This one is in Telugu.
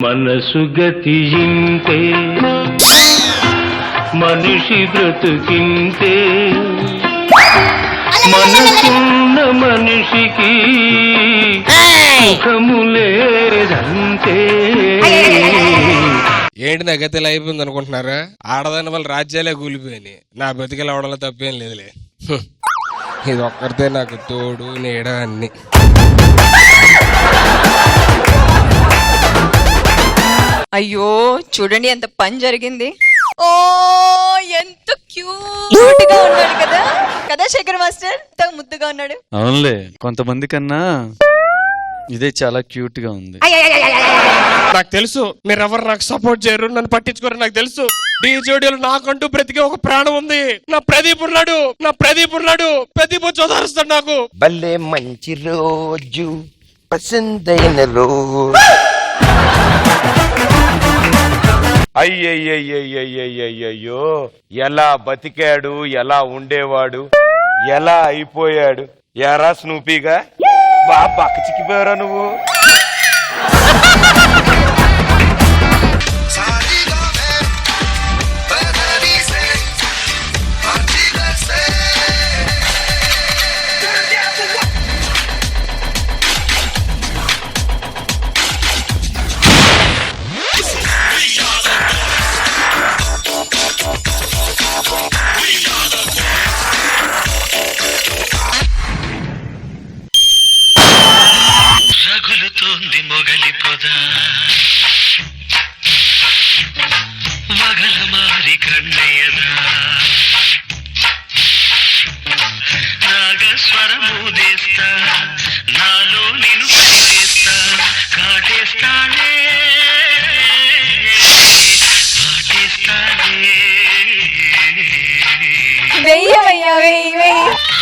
మనసు గతియింతే మనిషి బ్రతుకింతే మనసున్న మనిషికి సుఖము లేదంతే ఏంటి నా గతి ఇలా అయిపోయింది అనుకుంటున్నారా ఆడదాని వల్ల రాజ్యాలే కూలిపోయినాయి. నా బతికలు అవడంలో తప్పేం లేదులే. ఇది ఒక్కరితే నాకు తోడు నీడ అన్ని. అయ్యో చూడండి ఎంత పని జరిగింది. ఓ ఎంత క్యూట్గా ఉన్నాడు కదా. కదా శేఖర్ మాస్టర్? ఎంత ముద్దుగా ఉన్నాడు. అవునులే కొంతమంది కన్నా ఇదే చాలా క్యూట్గా ఉంది. నాకు తెలుసు మీరెవరు నాకు సపోర్ట్ చేయరు నన్ను పట్టించుకోరు నాకు తెలుసు ఈ జోడీలో నాకంటూ బ్రతికే ఒక ప్రాణం ఉంది నా ప్రదీప్ ఉన్నాడు నా ప్రదీప్ ఉన్నాడు ప్రదీప్ వచ్చి ఓదారుస్తాడు నాకు భలే మంచి రోజు పసందైన రోజు అయ్యయ్యయ్యయ్యయ్యయ్యో ఎలా బతికాడు ఎలా ఉండేవాడు ఎలా అయిపోయాడు? ఎరా స్నూపీగా బా పక్క చిక్కిపోయారా నువ్వు. ఉంది మొగలి పొద. మగల మారి కన్నయ్యదా. నాగస్వరమూదేస్తా నాలో నేను కలిగేస్తా కాటేస్తానే. కాటేస్తానే వెయ్యి వెయ్యి వెయ్యి.